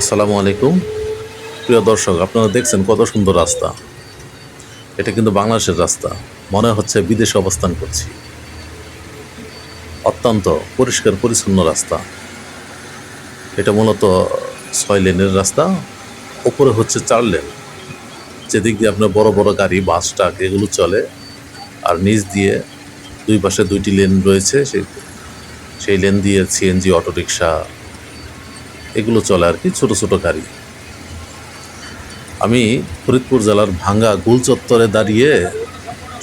আসসালামু আলাইকুম। প্রিয় দর্শক, আপনারা দেখছেন কত সুন্দর রাস্তা। এটা কিন্তু বাংলাদেশের রাস্তা। মনে হচ্ছে বিদেশে অবস্থান করছি। অত্যন্ত পরিষ্কার, পরিচ্ছন্ন রাস্তা। এটা মূলত ছয় লেনের রাস্তা। ওপরে হচ্ছে চার লেন। যেদিক দিয়ে আপনার বড় বড় গাড়ি, বাস, ট্রাক এগুলো চলে। আর নিচ দিয়ে দুই পাশে দুইটি লেন রয়েছে। সেই সেই লেন দিয়ে সিএনজি, অটোরিকশা এগুলো চলে আর কি, ছোট ছোট গাড়ি। আমি ফরিদপুর জেলার ভাঙ্গা গুল চত্বরে দাঁড়িয়ে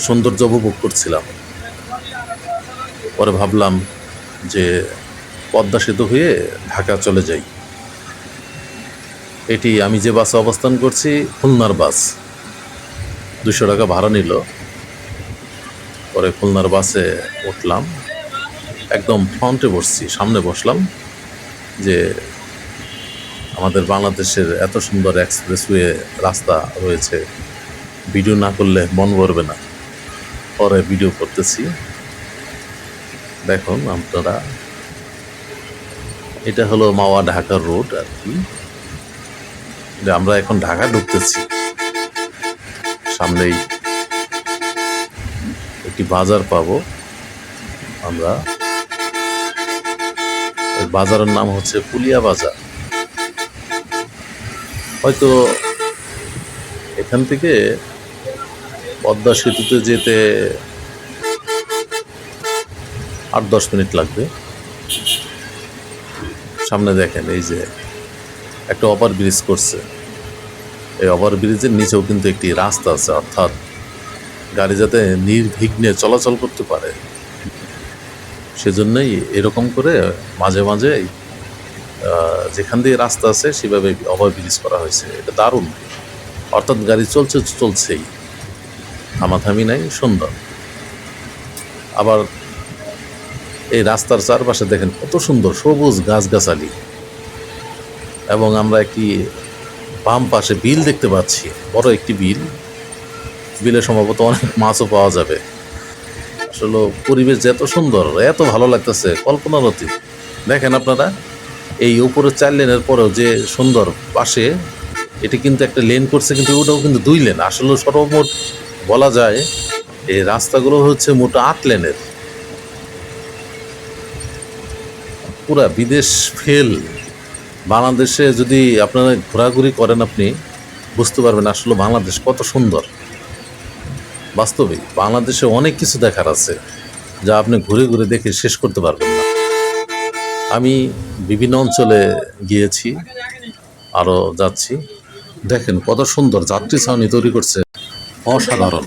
সৌন্দর্য উপভোগ করছিলাম। পরে ভাবলাম যে পদ্মা সেতু হয়ে ঢাকা চলে যাই। এটি আমি যে বাসে অবস্থান করছি, খুলনার বাস। দুশো টাকা ভাড়া নিল। পরে খুলনার বাসে উঠলাম। একদম ফ্রন্টে বসছি, সামনে বসলাম যে আমাদের বাংলাদেশের এত সুন্দর এক্সপ্রেসওয়ে রাস্তা রয়েছে। ভিডিও না করলে মন ভরবে না। পরে ভিডিও করতেছি। দেখুন আপনারা। এটা হলো মাওয়া ঢাকার রোড আর কি। আমরা এখন ঢাকা ঢুকতেছি। সামনেই একটি বাজার পাবো আমরা। বাজারের নাম হচ্ছে পুলিয়া বাজার। হয়তো এখান থেকে পদ্মা সেতুতে যেতে আট দশ মিনিট লাগবে। সামনে দেখেন, এই যে একটা ওভার ব্রিজ করছে। এই ওভার ব্রিজের নিচেও কিন্তু একটি রাস্তা আছে, অর্থাৎ গাড়ি যাতে নির্বিঘ্নে চলাচল করতে পারে। সেজন্যই এরকম করে মাঝে মাঝে যেখান দিয়ে রাস্তা আছে, সেভাবে ওভার ব্রিজ করা হয়েছে। এটা দারুণ। অর্থাৎ গাড়ি চলছে, চলছেই। থামাথামি নাই, সুন্দর। আবার এই রাস্তার চারপাশে দেখেন কত সুন্দর সবুজ গাছগাছালি। এবং আমরা একটি বাম পাশে বিল দেখতে পাচ্ছি, বড় একটি বিল। বিলে সম্ভবত অনেক মাছও পাওয়া যাবে। আসলে পরিবেশ যে এত সুন্দর, এত ভালো লাগতেছে কল্পনার অতীত দেখেন আপনারা এই উপরের চার লেনের পরেও যে সুন্দর পাশে, এটি কিন্তু একটা লেন করছে, কিন্তু ওটাও কিন্তু দুই লেন। আসলে সর্বমোট বলা যায় এই রাস্তাগুলো হচ্ছে মোট আট লেনের। পুরা বিদেশ ফেল। বাংলাদেশে যদি আপনারা ঘোরাঘুরি করেন আপনি, বুঝতে পারবেন আসলে বাংলাদেশ কত সুন্দর। বাস্তবে বাংলাদেশে অনেক কিছু দেখার আছে, যা আপনি ঘুরে ঘুরে দেখে শেষ করতে পারবেন না। আমি বিভিন্ন অঞ্চলে গিয়েছি আরও যাচ্ছি। দেখেন কত সুন্দর যাত্রী ছাউনি তৈরি করছে। অসাধারণ।